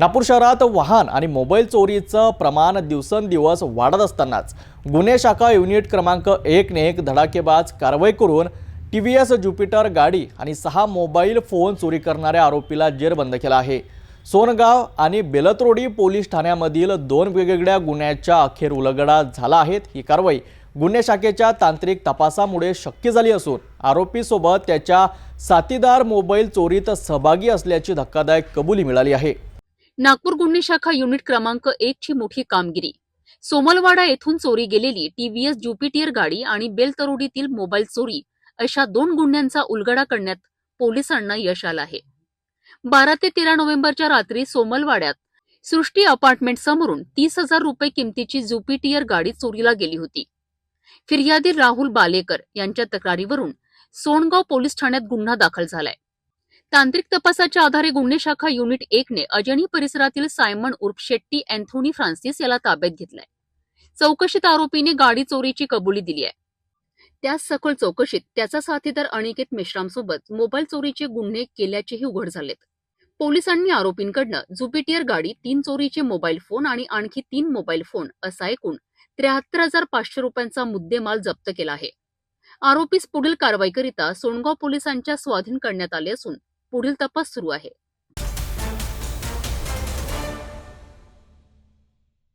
नागपूर शहरात वाहन आणि मोबाईल चोरीचं प्रमाण दिवसेंदिवस वाढत असतानाच गुन्हे शाखा युनिट क्रमांक एकने एक धडाकेबाज कारवाई करून टी व्ही एस ज्युपिटर गाडी आणि सहा मोबाईल फोन चोरी करणाऱ्या आरोपीला जेरबंद केला आहे. सोनगाव आणि बेलत्रोडी पोलीस ठाण्यामधील दोन वेगवेगळ्या गुन्ह्याच्या अखेर उलगडा झाला आहेत ही कारवाई गुन्हे शाखेच्या तांत्रिक तपासामुळे शक्य झाली असून आरोपीसोबत त्याच्या साथीदार मोबाईल चोरीत सहभागी असल्याची धक्कादायक कबुली मिळाली आहे. नागपूर गुन्हे शाखा युनिट क्रमांक एक ची मोठी कामगिरी. सोमलवाडा येथून चोरी गेलेली टीव्हीएस ज्युपिटियर गाडी आणि बेलतरोडीतील मोबाईल चोरी अशा दोन गुन्ह्यांचा उलगडा करण्यात पोलिसांना यश आलं आहे. बारा ते तेरा नोव्हेंबरच्या रात्री सोमलवाड्यात सृष्टी अपार्टमेंट समोरून तीस हजार रुपये किमतीची ज्युपिटियर गाडी चोरीला गेली होती. फिर्यादी राहुल बालेकर यांच्या तक्रारीवरून सोनगाव पोलीस ठाण्यात गुन्हा दाखल झालाय. तांत्रिक तपासाच्या आधारे गुन्हे शाखा युनिट एकने अजनी परिसरातील सायमन उर्फ शेट्टी अँथोनी फ्रान्सिस याला ताब्यात घेतलाय. चौकशीत आरोपीने गाडी चोरीची कबुली दिली आहे. त्याच सखोल चौकशीत त्याचा साथीदार अनिकेत मेश्रामसोबत मोबाईल चोरीचे गुन्हे केल्याचेही उघड झालेत. पोलिसांनी आरोपींकडनं जुपिटियर गाडी तीन चोरीचे मोबाईल फोन आणि आणखी तीन मोबाईल फोन असा एकूण त्र्याहत्तर हजार पाचशे रुपयांचा मुद्देमाल जप्त केला आहे. आरोपीस पुढील कारवाईकरिता सोनगाव पोलिसांच्या स्वाधीन करण्यात आले असून पुढील तपास सुरू आहे.